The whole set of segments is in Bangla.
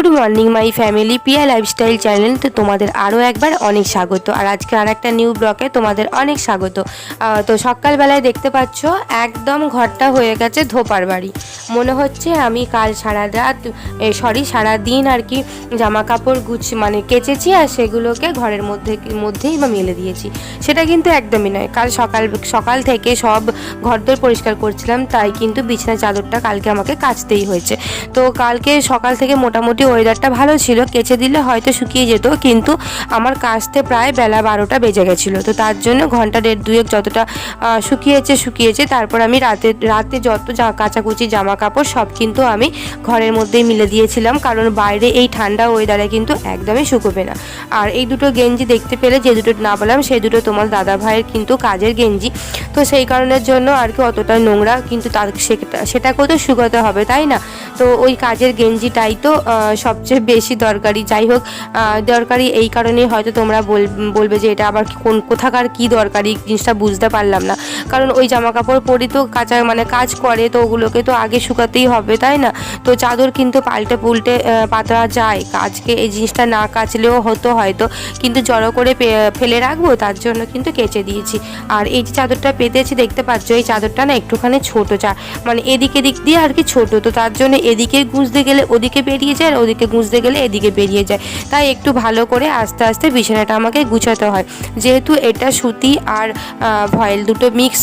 Good morning, my family. Piya lifestyle channel তো তোমাদের আরও একবার অনেক স্বাগত। আর আজকে আর একটা নিউ ব্লকে তোমাদের অনেক স্বাগত। তো সকালবেলায় দেখতে পাচ্ছ, একদম ঘরটা হয়ে গেছে ধোপার বাড়ি। মনে হচ্ছে আমি কাল সারা রাত সরি সারা দিন আর কি জামা কাপড় গুছ মানে কেচেছি আর সেগুলোকে ঘরের মধ্যে, মধ্যেই বা মেলে দিয়েছি। সেটা কিন্তু একদমই নয়। কাল সকাল সকাল থেকে সব ঘরদোর পরিষ্কার করছিলাম, তাই কিন্তু বিছানা চাদরটা কালকে আমাকে কাচতেই হয়েছে। তো কালকে সকাল থেকে মোটামুটি ওয়েদারটা ভালো ছিল, কেচে দিলে হয়তো শুকিয়ে যেত, কিন্তু আমার কাচতে প্রায় বেলা বারোটা বেজে গেছিল। তো তার জন্য ঘণ্টা দেড় দুয়েক যতটা শুকিয়েছে শুকিয়েছে, তারপর আমি রাতে রাতে যত যা কাচাকুচি জামা কাপড় সব কিন্তু আমি ঘরের মধ্যেই মিলে দিয়েছিলাম, কারণ বাইরে এই ঠান্ডা ওয়েদারে কিন্তু একদমই শুকোবে না। আর এই দুটো গেঞ্জি দেখতে পেলে যে দুটো না বললাম সেই দুটো তোমার দাদা ভাইয়ের কিন্তু কাজের গেঞ্জি। তো সেই কারণের জন্য আর কি অতটা নোংরা, কিন্তু তার সেটা, সেটাকেও তো শুকোতে হবে, তাই না? তো ওই কাজের গেঞ্জিটাই তো সবচেয়ে বেশি দরকারি। যাই হোক দরকারি এই কারণেই হয়তো তোমরা বল- বলবে যে এটা আবার কোন, কোথাকার কি দরকারি, জিনিসটা বুঝতে পারলাম না। কারণ ওই জামা কাপড় পরি তো কাঁচা মানে কাজ করে, তো ওগুলোকে তো আগে শুকাতেই হবে, তাই না? তো চাদর কিন্তু পাল্টে পুল্টে পাতা যায়। কাজকে এই জিনিসটা না কাচলেও হতো হয়তো। কিন্তু জড়ো করে ফেলে রাখব, তার জন্য কিন্তু কেচে দিয়েছি। আর এই যে চাদরটা পেতেছি, দেখতে পাচ্ছ, এই চাদরটা না একটুখানি ছোটো চা মানে এদিক এদিক দিয়ে আর কি ছোটো, তো তার জন্য এদিকে গুঁজতে গেলে ওদিকে বেরিয়ে যায়, আর ওদিকে গুঁজতে গেলে এদিকে বেরিয়ে যায়। তাই একটু ভালো করে আস্তে আস্তে বিছানাটা আমাকে গুছাতে হয়। যেহেতু এটা সুতি আর ভয়েল দুটো মিক্স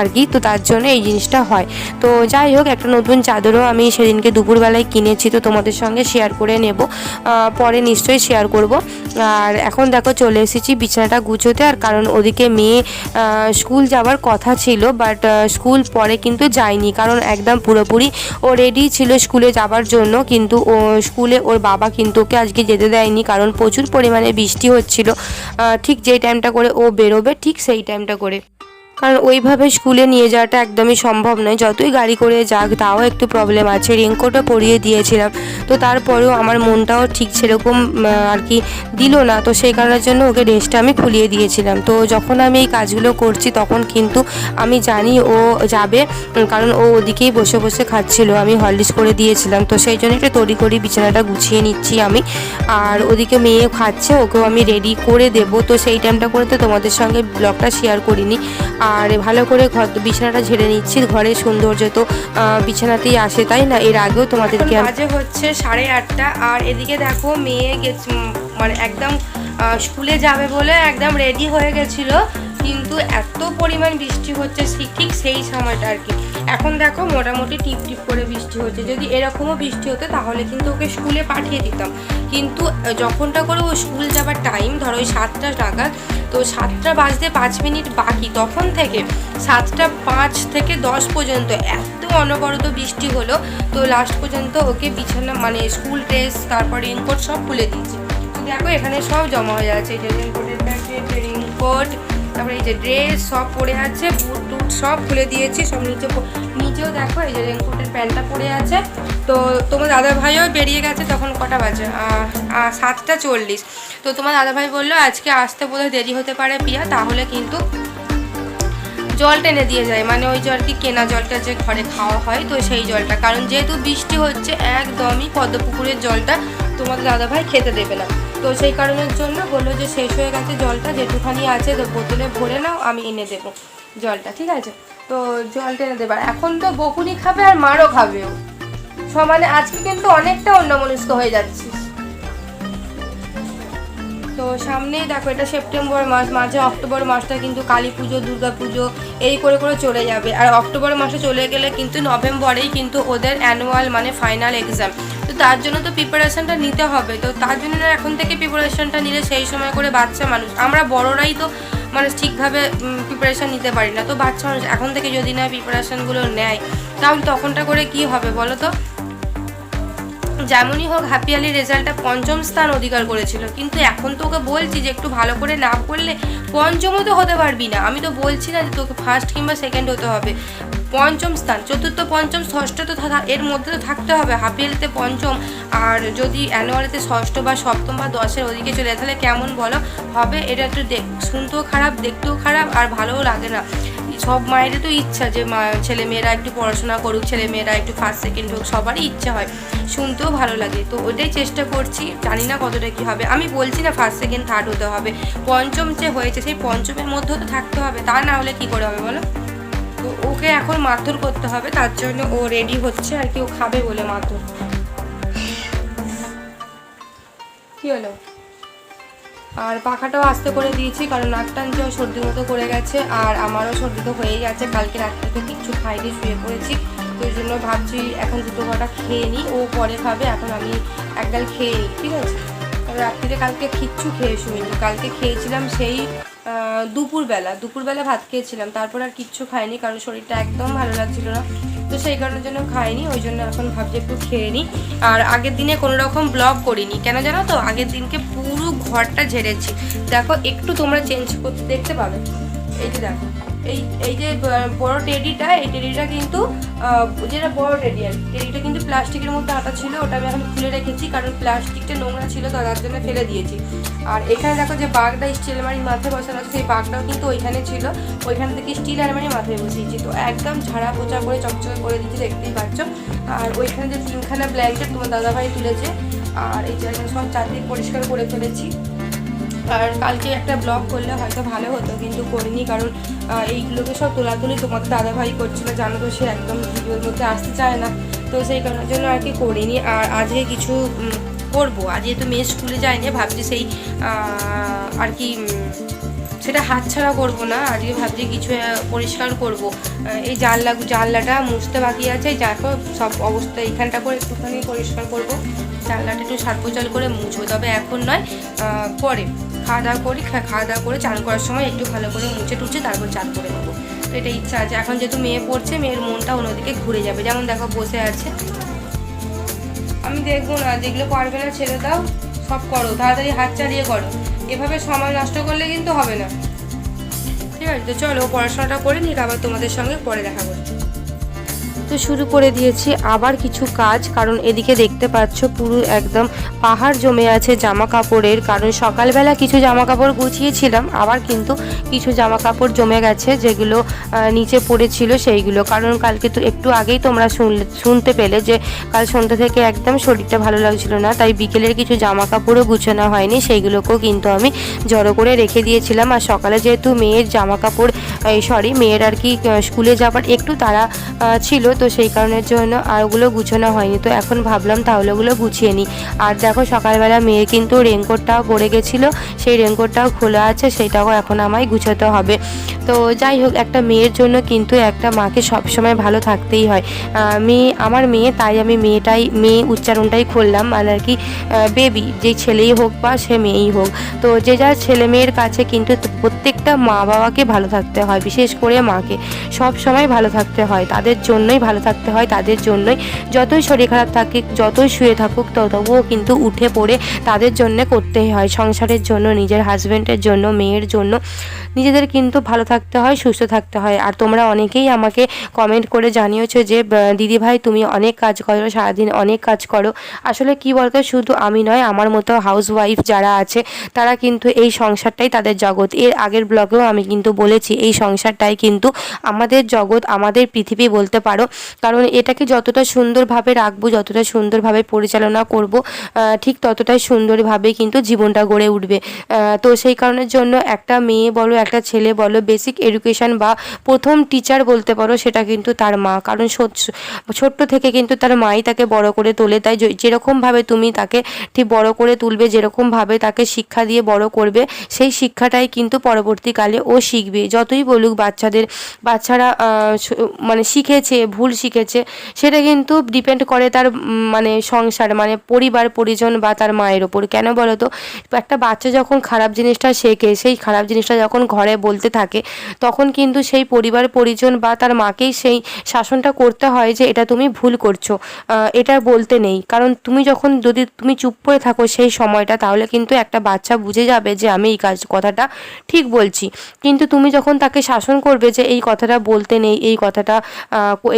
আর কি, তো তার জন্য এই জিনিসটা হয়। তো যাই হোক, একটা নতুন চাদরও আমি সেদিনকে দুপুরবেলায় কিনেছি, তো তোমাদের সঙ্গে শেয়ার করে নেব। পরে নিশ্চয়ই শেয়ার করব। আর এখন দেখো, চলে এসেছি বিছানাটা গুছোতে, আর কারণ ওদিকে মেয়ে স্কুল যাওয়ার কথা ছিল বাট স্কুল পরে কিন্তু যায়নি, কারণ একদম পুরোপুরি ও রেডি ছিল স্কুলে যাবার জন্য কিন্তু ও, স্কুলে ওর বাবা কিন্তু ওকে আজকে যেতে দেয়নি কারণ প্রচুর পরিমাণে বৃষ্টি হচ্ছিল। ঠিক যেই টাইমটা করে ও বেরোবে, ঠিক সেই টাইমটা করে। কারণ ওইভাবে স্কুলে নিয়ে যাওয়াটা একদমই সম্ভব নয়। যতই গাড়ি করে যাক, তাও একটু প্রবলেম আছে। রেনকোটও পরিয়ে দিয়েছিলাম। তো তারপরেও আমার মনটাও ঠিক সেরকম আর কি দিল না। তো সেই কারণের জন্য ওকে ড্রেসটা আমি খুলিয়ে দিয়েছিলাম। তো যখন আমি এই কাজগুলো করছি, তখন কিন্তু আমি জানি ও যাবে, কারণ ও ওদিকেই বসে বসে খাচ্ছিল। আমি হরলিক্স করে দিয়েছিলাম। তো সেই জন্য একটু তড়ি করি বিছানাটা গুছিয়ে নিচ্ছি আমি। আর ওদিকে মেয়ে খাচ্ছে, ওকেও আমি রেডি করে দেবো। তো সেই টাইমটা করে তো তোমাদের সঙ্গে ব্লগটা শেয়ার করিনি। আর ভালো করে ঘর বিছানাটা ঝেড়ে নিচ্ছি ঘরের সৌন্দর্য তো আহ, বিছানাতেই আসে তাই না? এর আগেও তোমাদেরকে বাজে হচ্ছে সাড়ে আটটা আর এদিকে দেখো মেয়ে গেছে মানে একদম স্কুলে যাবে বলে একদম রেডি হয়ে গেছিল। কিন্তু এত পরিমাণ বৃষ্টি হচ্ছে ঠিক সেই সময়টা আর কি। এখন দেখো মোটামুটি টিপ টিপ করে বৃষ্টি হচ্ছে। যদি এরকমও বৃষ্টি হতো তাহলে কিন্তু ওকে স্কুলে পাঠিয়ে দিতাম। কিন্তু যখনটা করে ও স্কুল যাবার টাইম ধরো ওই সাতটা নাগাদ, তো সাতটা বাজতে পাঁচ মিনিট বাকি। তখন থেকে সাতটা পাঁচ থেকে দশ পর্যন্ত এত অনবরত বৃষ্টি হলো, তো লাস্ট পর্যন্ত ওকে বিছানা মানে স্কুল ড্রেস, তারপর রেনকোট সব খুলে দিয়েছি। দেখো এখানে সব জমা হয়ে আছে। যে রেনকোটের প্যাকেট রেনকোট তারপরে এই যে ড্রেস সব পরে আছে, বুট টুট সব খুলে দিয়েছি, সব নিচে নিচেও দেখো এই যে রেনকোটের প্যান্টটা পরে আছে। তো তোমার দাদা ভাইও বেরিয়ে গেছে তখন কটা বাজে? সাতটা চল্লিশ। তো তোমার দাদা ভাই বলল, আজকে আসতে বোধহয় দেরি হতে পারে পিয়া তাহলে কিন্তু জল টেনে দিয়ে যায়। মানে ওই জল কি কেনা জলটা যে ঘরে খাওয়া হয়, তো সেই জলটা। কারণ যেহেতু বৃষ্টি হচ্ছে, একদমই পদ্মপুকুরের জলটা তোমাদের দাদাভাই খেতে দেবে না। তো সেই কারণের জন্য বলল যে শেষ হয়ে গেছে জলটা, যেটুখানি আছে তো বোতলে ভরে নাও, আমি এনে দেবো জলটা, ঠিক আছে? তো জলটা এনে দেবার এখন তো বকুনি খাবে আর মারও খাবেও সমানে আজকে কিন্তু অনেকটা অন্যমনস্ক হয়ে যাচ্ছে তো সামনেই দেখো, এটা সেপ্টেম্বর মাস, মাঝে অক্টোবর মাসটা কিন্তু কালী পুজো, দুর্গা পুজো, এই করে করে চলে যাবে। আর অক্টোবর মাসে চলে গেলে কিন্তু নভেম্বরেই কিন্তু ওদের অ্যানুয়াল মানে ফাইনাল এক্সাম। তার জন্য তো প্রিপারেশনটা নিতে হবে। তো তার জন্য এখন থেকে প্রিপারেশনটা নিলে সেই সময় করে বাচ্চা মানুষ আমরা বড়রাই তো মানে ঠিকভাবে প্রিপারেশন নিতে পারি না। তো বাচ্চা মানুষ এখন থেকে যদি না প্রিপারেশনগুলো নেয়, তাহলে তখনটা করে কি হবে বলো তো? যেমনই হোক হ্যাপি আলির রেজাল্টটা পঞ্চম স্থান অধিকার করেছিল। কিন্তু এখন তো ওকে বলছি যে একটু ভালো করে না করলে পঞ্চমও তো হতে পারবি না। আমি তো বলছি না যে তোকে ফার্স্ট কিংবা সেকেন্ড হতে হবে। পঞ্চম স্থান, চতুর্থ, পঞ্চম, ষষ্ঠ তো এর মধ্যে তো থাকতে হবে। হাফ ইয়ারলিতে পঞ্চম, আর যদি অ্যানুয়ালিতে ষষ্ঠ বা সপ্তম বা দশের ওদিকে চলে তাহলে কেমন বলো? হবে, এটা একটু দেখ, শুনতেও খারাপ, দেখতেও খারাপ, আর ভালোও লাগে না। সব মায়েরই তো ইচ্ছা যে মা, ছেলে মেয়েরা একটু পড়াশোনা করুক, ছেলে মেয়েরা একটু ফার্স্ট সেকেন্ড হোক, সবারই ইচ্ছা হয়। শুনতেও ভালো লাগে। তো ওটাই চেষ্টা করছি, জানি না কতটা কী হবে। আমি বলছি না ফার্স্ট সেকেন্ড থার্ড হতে হবে। পঞ্চম যে হয়েছে, সেই পঞ্চমের মধ্যেও তো থাকতে হবে। তা না হলে কী করে হবে বলো? তো ওকে এখন মারধর করতে হবে। তার জন্য ও রেডি হচ্ছে আর কি, ও খাবে বলে মারধর। কি হলো? আর পাখাটাও আস্তে করে দিয়েছি, কারণ নাক টানছেও সর্দি মতো করে গেছে, আর আমারও সর্দি তো হয়েই গেছে। কালকে রাত্রে তো কিচ্ছু খাইনি, শুয়ে পড়েছি। তো ওই জন্য ভাবছি এখন দুটো কটা খেয়ে নিই, ও পরে খাবে, এখন আমি একগাল খেয়ে নিই, ঠিক আছে? রাত্রিতে কালকে কিচ্ছু খেয়ে শুইনি। কালকে খেয়েছিলাম সেই দুপুরবেলা দুপুরবেলা ভাত খেয়েছিলাম। তারপর আর কিচ্ছু খাইনি, কারণ শরীরটা একদম ভালো লাগছিল না। তো সেই কারণের জন্য খাইনি, ওই জন্য এখন ভাবছি একটু খেয়ে নিই। আর আগের দিনে কোনো রকম ব্লগ করিনি। কেন জানো তো? আগের দিনকে পুরো ঘরটা ঝেড়েছি। দেখো, একটু তোমরা চেঞ্জ করতে, দেখতে পাবে। এই যে দেখো। এই এই যে বড় টেডিটা, এই টেডিটা কিন্তু যেটা বড় টেডি আর টেডিটা কিন্তু প্লাস্টিকের মধ্যে আটা ছিল, ওটা আমি এখন খুলে রেখেছি, কারণ প্লাস্টিকটা নোংরা ছিল তার জন্য ফেলে দিয়েছি। আর এখানে দেখো যে বাঘটা স্টিল আলমারির মাথায় বসানো আছে, সেই বাঘটাও কিন্তু ওইখানে ছিল। ওইখান থেকে স্টিল আলমারির মাথায় বসিয়েছি। তো একদম ঝাড়া পোচা করে, চকচকে করে দিচ্ছি দেখতেই পাচ্ছ। আর ওইখানে যে তিনখানা ব্ল্যাঙ্কেট তোমার দাদাভাই তুলেছে, আর এই জায়গায় সব চারদিক পরিষ্কার করে ফেলেছি। আর কালকে একটা ব্লগ করলে হয়তো ভালো হতো, কিন্তু করিনি কারণ এইগুলোকে সব তোলাতুলি তোমাদের দাদাভাই করছিল, জানো তো সে একদম ভিডিওর মধ্যে আসতে চায় না। তো সেই কারণের জন্য আর কি করিনি। আর আজকে কিছু করব। আজ যেহেতু মেয়ে স্কুলে যায়নি, ভাবছি সেই আর কি সেটা হাতছাড়া করব না। আজকে ভাবছি কিছু পরিষ্কার করব। এই জানলা, জানলাটা মুছতে বাকি আছে এই দেখো সব অবস্থা এইখানটা করে একটুখানি পরিষ্কার করব। জানলাটা একটু সার্পচাল করে মুছবো, তবে এখন নয় পরে। খাওয়া দাওয়া করি খাওয়া দাওয়া করে চান করার সময় একটু ভালো করে মুছে টুছে তারপর চান করে নেব। তো এটা ইচ্ছা আছে। এখন যেহেতু মেয়ে পড়ছে, মেয়ের মনটা অন্যদিকে ঘুরে যাবে। যেমন দেখো বসে আছে। আমি দেখব না, যেগুলো পারবে না ছেড়ে দাও, সব করো। তাড়াতাড়ি হাত চালিয়ে করো। এভাবে সময় নষ্ট করলে কিন্তু হবে না। ঠিক আছে? তো চলো, পড়াশোনাটা করে নিক আবার তোমাদের সঙ্গে পরে দেখা করছি। তো শুরু করে দিয়েছি। আবার কিছু কাজ, কারণ এদিকে দেখতে পাচ্ছ পুরো একদম পাহাড় জমে আছে জামা কাপড়ের কারণ সকালবেলা কিছু জামা কাপড় গুছিয়েছিলাম, আবার কিন্তু কিছু জামা কাপড় জমে গেছে যেগুলো নিচে পড়েছিল সেইগুলো। কারণ কালকে তো একটু আগেই তোমরা শুনলে, শুনতে পেলে যে কাল সন্ধ্যা থেকে একদম শরীরটা ভালো লাগছিল না, তাই বিকেলের কিছু জামা কাপড়ও গুছানো হয়নি, সেইগুলোকেও কিন্তু আমি জড়ো করে রেখে দিয়েছিলাম। আর সকালে যেহেতু মেয়ের জামা কাপড় সরি মেয়ের আর কি স্কুলে যাবার একটু তারা ছিল, তো সেই কারণের জন্য আর ওগুলো গুছানো হয়নি। তো এখন ভাবলাম তাহলে ওগুলো গুছিয়ে নিই। আর দেখো, সকালবেলা মেয়ে কিন্তু রেনকোটটাও পড়ে গেছিল। সেই রেনকোটটাও খোলা আছে সেইটাও এখন আমায় গুছাতে হবে। তো যাই হোক, একটা মেয়ের জন্য কিন্তু একটা মাকে সবসময় ভালো থাকতেই হয়। মেয়ে আমার মেয়ে, তাই আমি মেয়েটাই, মেয়ে উচ্চারণটাই খুললাম। মানে আর কি বেবি যে ছেলেই হোক বা সে মেয়েই হোক। তো যে যার ছেলে মেয়ের কাছে কিন্তু প্রত্যেকটা মা বাবাকে ভালো থাকতে হয়। বিশেষ করে মাকে। সব সময় ভালো থাকতে হয়, তাদের জন্যই ভালো থাকতে হয়, তাদের জন্যই। যতই শরীর খারাপ থাকে যতই শুয়ে থাকুক ততবুও তবুও কিন্তু উঠে পড়ে তাদের জন্য করতেই হয়। সংসারের জন্য, নিজের হাজব্যান্ডের জন্য, মেয়ের জন্য। নিজেদের কিন্তু ভালো থাকতে হয়, সুস্থ থাকতে হয়। আর তোমরা অনেকেই আমাকে কমেন্ট করে জানিয়েছো যে দিদি ভাই, তুমি অনেক কাজ করো, সারাদিন অনেক কাজ করো। আসলে কি বলতো, শুধু আমি নয়, আমার মতো হাউস ওয়াইফ যারা আছে, তারা কিন্তু এই সংসারটাই তাদের জগৎ। এর আগের ব্লগেও আমি কিন্তু বলেছি, এই সংসারটাই কিন্তু আমাদের জগৎ, আমাদের পৃথিবী বলতে পারো। কারণ এটাকে যতটা সুন্দরভাবে রাখব, যতটা সুন্দরভাবে পরিচালনা করব ঠিক ততটাই সুন্দরভাবে কিন্তু জীবনটা গড়ে উঠবে। তো সেই কারণের জন্য একটা মেয়ে বলো একটা ছেলে বলো বেসিক এডুকেশন বা প্রথম টিচার বলতে পারো, সেটা কিন্তু তার মা। কারণ ছোট্ট থেকে কিন্তু তার মাই তাকে বড় করে তোলে। তাই যেরকমভাবে তুমি তাকে ঠিক বড় করে তুলবে, যেরকমভাবে তাকে শিক্ষা দিয়ে বড় করবে, সেই শিক্ষাটাই কিন্তু পরবর্তীকালে ও শিখবে। যতই বলুক বাচ্চাদের, বাচ্চারা মানে শিখেছে, ভুল শিখেছে, সেটা কিন্তু ডিপেন্ড করে তার মানে সংসার মানে পরিবার, পরিজন বা তার মায়ের ওপর। কেন বলো তো? একটা বাচ্চা যখন খারাপ জিনিসটা শেখে, সেই খারাপ জিনিসটা যখন ঘরে বলতে থাকে, তখন কিন্তু সেই পরিবার, পরিজন বা তার মাকেই সেই শাসনটা করতে হয় যে এটা তুমি ভুল করছ। এটা বলতে নেই। কারণ তুমি যখন যদি তুমি চুপ করে থাকো সেই সময়টা, তাহলে কিন্তু একটা বাচ্চা বুঝে যাবে যে আমি এই কাজ, কথাটা ঠিক বলছি। কিন্তু তুমি যখন তাকে শাসন করবে যে এই কথাটা বলতে নেই, এই কথাটা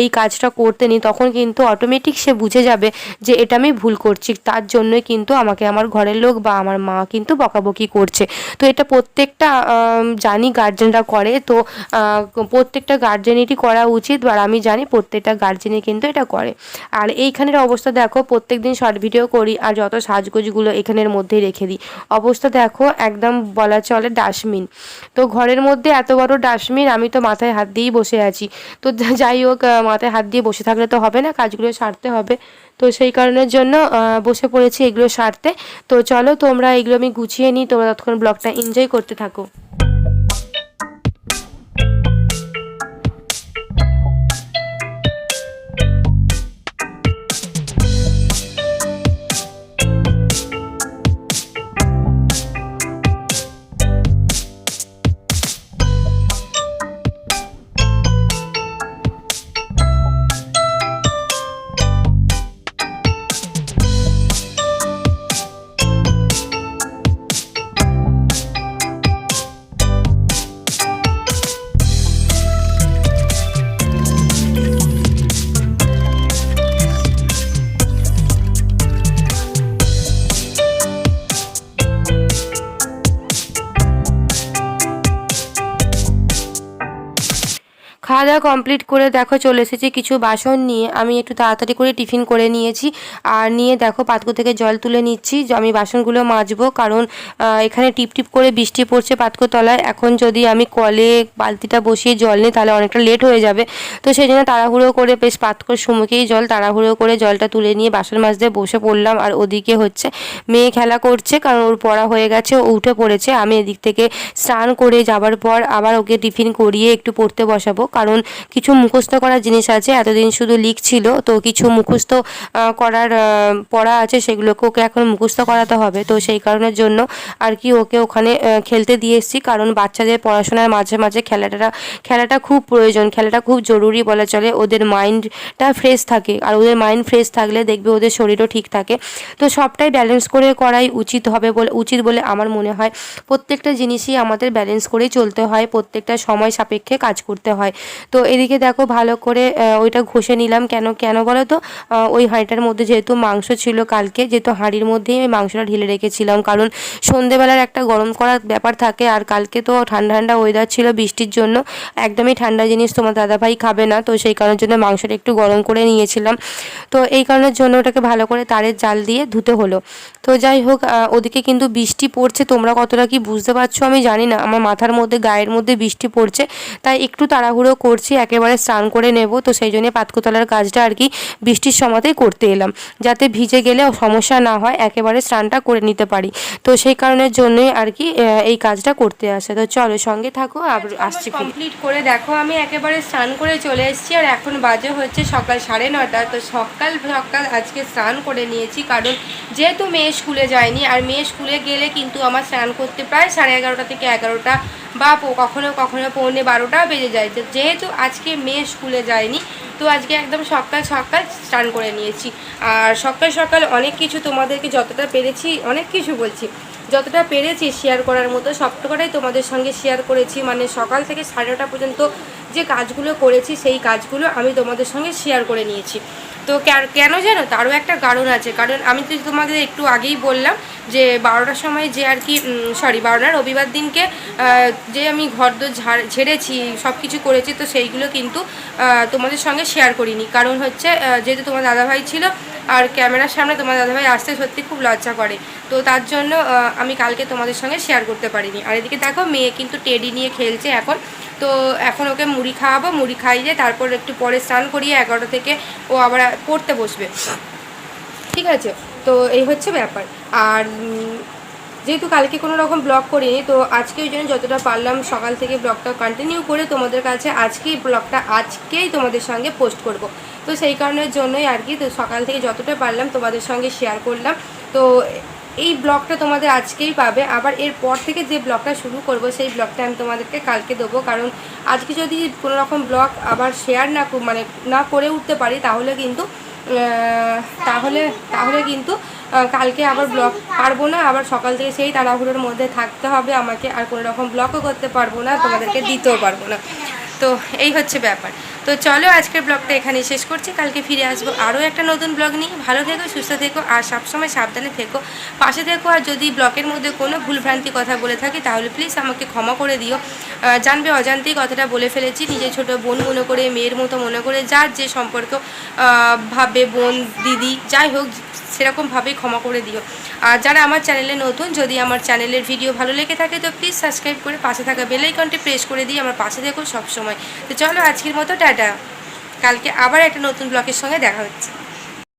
এই কাজটা করতে নেই, তখন কিন্তু অটোমেটিক সে বুঝে যাবে যে এটা আমি ভুল করছি। তার জন্যই কিন্তু আমাকে আমার ঘরের লোক বা আমার মা কিন্তু বকাবকি করছে। তো এটা প্রত্যেকটা জানি গার্জেনরা করে, তো প্রত্যেকটা গার্জেনেরই করা উচিত, আর আমি জানি প্রত্যেকটা গার্জেনই কিন্তু এটা করে। আর এইখানের অবস্থা দেখো প্রত্যেক দিন শর্ট ভিডিও করি, আর যত সাজগোজগুলো এখানের মধ্যেই রেখে দিই। অবস্থা দেখো, একদম বলা চলে ডাস্টবিন তো ঘরের মধ্যে এত বড় ডাস্টবিন আমি তো মাথায় হাত দিয়েই বসে আছি। তো যাই হোক মাথায় হাত দিয়ে বসে থাকলে তো হবে না, কাজগুলো সারতে হবে। তো সেই কারণের জন্য বসে পড়েছি এগুলো সারতে। তো চলো, তোমরা এগুলো আমি গুছিয়ে নিই, তোমরা ততক্ষণ ব্লগটা এনজয় করতে থাকো। দাওয়া কমপ্লিট করে দেখো, চলে এসেছি কিছু বাসন নিয়ে। আমি একটু তাড়াতাড়ি করে টিফিন করে নিয়েছি। আর নিয়ে দেখো পাতকু থেকে জল তুলে নিচ্ছি। আমি বাসনগুলো মাজবো, কারণ এখানে টিপ টিপ করে বৃষ্টি পড়ছে পাতকু তলায় এখন যদি আমি কলে বালতিটা বসিয়ে জল নিই, তাহলে অনেকটা লেট হয়ে যাবে। তো সেই জন্য তাড়াহুড়ো করে বেশ পাতকর সুমুখেই জল, তাড়াহুড়ো করে জলটা তুলে নিয়ে বাসন মাজতে বসে পড়লাম। আর ওদিকে হচ্ছে, মেয়ে খেলা করছে, কারণ ওর পড়া হয়ে গেছে, ও উঠে পড়েছে। আমি এদিক থেকে স্নান করে যাবার পর আবার ওকে টিফিন করিয়ে একটু পড়তে বসাবো, কারণ কিছু মুখস্থ করার জিনিস আছে, এতদিন শুধু লিখছিল তো কিছু মুখস্থ করার পড়া আছে, সেগুলোকে ওকে এখন মুখস্থ করাতে হবে। তো সেই কারণের জন্য আর কি ওকে ওখানে খেলতে দিয়ে এসেছি। কারণ বাচ্চাদের পড়াশোনার মাঝে মাঝে খেলাটা খেলাটা খুব প্রয়োজন, খেলাটা খুব জরুরি বলা চলে। ওদের মাইন্ডটা ফ্রেশ থাকে আর ওদের মাইন্ড ফ্রেশ থাকলে দেখবে ওদের শরীরও ঠিক থাকে। তো সবটাই ব্যালেন্স করে করাই উচিত হবে বলে, উচিত বলে আমার মনে হয়। প্রত্যেকটা জিনিসই আমাদের ব্যালেন্স করেই চলতে হয়, প্রত্যেকটা সময় সাপেক্ষে কাজ করতে হয়। তো এদিকে দেখো ভালো করে ওইটা ঘষে নিলাম। কেন কেন বলো তো ওই হাঁড়িটার মধ্যে যেহেতু মাংস ছিল কালকে, যেহেতু হাঁড়ির মধ্যেই আমি মাংসটা ঢেলে রেখেছিলাম। কারণ সন্ধেবেলার একটা গরম করার ব্যাপার থাকে, আর কালকে তো ঠান্ডা ঠান্ডা ওয়েদার ছিল বৃষ্টির জন্য। একদমই ঠান্ডা জিনিস তোমার দাদাভাই খাবে না, তো সেই কারণের জন্য মাংসটা একটু গরম করে নিয়েছিলাম। তো এই কারণের জন্য ওটাকে ভালো করে তারের জাল দিয়ে ধুতে হলো। তো যাই হোক ওদিকে কিন্তু বৃষ্টি পড়ছে, তোমরা কতটা কি বুঝতে পারছ আমি জানি না। আমার মাথার মধ্যে, গায়ের মধ্যে বৃষ্টি পড়ছে, তাই একটু তাড়াহুড়ো করছি। একেবারে স্নান করে নেব। তো সেই জন্য পাতকোতলার কাজটা আর কি বৃষ্টির সময়তেই করতে এলাম। যাতে ভিজে গেলে সমস্যা না হয় একেবারে স্নানটা করে নিতে পারি। তো সেই কারণের জন্যই আর কি এই কাজটা করতে আসে। তো চলো সঙ্গে থাকো আর আসছি কমপ্লিট করে দেখো আমি একেবারে স্নান করে চলে এসেছি আর এখন বাজে হচ্ছে সকাল সাড়ে নটা তো সকাল সকাল আজকে স্নান করে নিয়েছি কারণ যেহেতু মেয়ে স্কুলে যায়নি আর মেয়ে স্কুলে গেলে কিন্তু আমার স্নান করতে প্রায় সাড়ে এগারোটা থেকে এগারোটা বা কখনো কখনো পৌনে বারোটা বেজে যায়। তো যেহেতু আজকে মেয়ে স্কুলে যায়নি, তো আজকে একদম সকাল সকাল স্নান করে নিয়েছি। আর সকাল সকাল অনেক কিছু তোমাদেরকে যতটা পেরেছি, অনেক কিছু বলছি। যতটা পেরেছি শেয়ার করার মতো, সবটুকুটাই তোমাদের সঙ্গে শেয়ার করেছি। মানে সকাল থেকে সাড়ে নটা পর্যন্ত যে কাজগুলো করেছি, সেই কাজগুলো আমি তোমাদের সঙ্গে শেয়ার করে নিয়েছি। তো কেন জানো তারও একটা কারণ আছে। কারণ আমি তো তোমাদের একটু আগেই বললাম যে বারোটার সময় যে আর কি সরি বারোটা রবিবার দিনকে যে আমি ঘর দোর ঝাড়, ঝেড়েছি সব কিছু করেছি, তো সেইগুলো কিন্তু তোমাদের সঙ্গে শেয়ার করিনি। কারণ হচ্ছে যেহেতু তোমার দাদাভাই ছিল, আর ক্যামেরার সামনে তোমার দাদাভাই আসতে সত্যি খুব লজ্জা করে। তো তার জন্য আমি কালকে তোমাদের সঙ্গে শেয়ার করতে পারিনি। আর এদিকে দেখো, মেয়ে কিন্তু টেডি নিয়ে খেলছে এখন। তো এখন ওকে মুড়ি খাওয়াবো, মুড়ি খাইয়ে তারপর একটু পরে স্নান করিয়ে এগারোটা থেকে ও আবার পড়তে বসবে। ঠিক আছে? তো এই হচ্ছে ব্যাপার। আর যেহেতু কালকে কোনো রকম ব্লগ করিনি, তো আজকে ওই জন্য যতটা পারলাম সকাল থেকে ব্লগটা কন্টিনিউ করে তোমাদের কাছে আজকেই ব্লগটা আজকেই তোমাদের সঙ্গে পোস্ট করব। তো সেই কারণের জন্যই আর কি, তো সকাল থেকে যতটা পারলাম তোমাদের সঙ্গে শেয়ার করলাম। তো এই ব্লগটা তোমাদের আজকেই পাবে। আবার এর পর থেকে যে ব্লগটা শুরু করব, সেই ব্লগটা আমি তোমাদেরকে কালকে দেবো। কারণ আজকে যদি কোনো রকম ব্লগ আবার শেয়ার না মানে না করে উঠতে পারি, তাহলে কিন্তু তাহলে তাহলে কিন্তু কালকে আবার ব্লগ পারব না, আবার সকাল থেকে সেই তাড়াহুড়োর মধ্যে থাকতে হবে, আমাকে আর কোনো রকম ব্লগও করতে পারব না, তোমাদেরকে দিতেও পারব না। তো এই হচ্ছে ব্যাপার। তো চলো আজকের ব্লগটা এখানে শেষ করছি। কালকে ফিরে আসব আরও একটা নতুন ব্লগ নিয়ে। ভালো থেকো, সুস্থ থেকো, আর সবসময় সাবধানে থেকো। পাশে থেকো, আর যদি ব্লগের মধ্যে কোনো ভুলভ্রান্তি কথা বলে থাকি, তাহলে প্লিজ আমাকে ক্ষমা করে দিও। জানবে অজান্তেই কথাটা বলে ফেলেছি। নিজের ছোট বোন মনে করে, মেয়ের মতো মনে করে, যার যে সম্পর্ক ভাবে বোন, দিদি, যাই হোক, সেরকমভাবেই ক্ষমা করে দিও। আর যারা আমার চ্যানেলে নতুন, যদি আমার চ্যানেলের ভিডিও ভালো লেগে থাকে, তো প্লিজ সাবস্ক্রাইব করে পাশে থাকা বেল আইকনটি প্রেস করে দিই আমার পাশে দেখুন সবসময়। তো চলো আজকের মতো, টাটা। কালকে আবার একটা নতুন ব্লগের সঙ্গে দেখা হচ্ছে।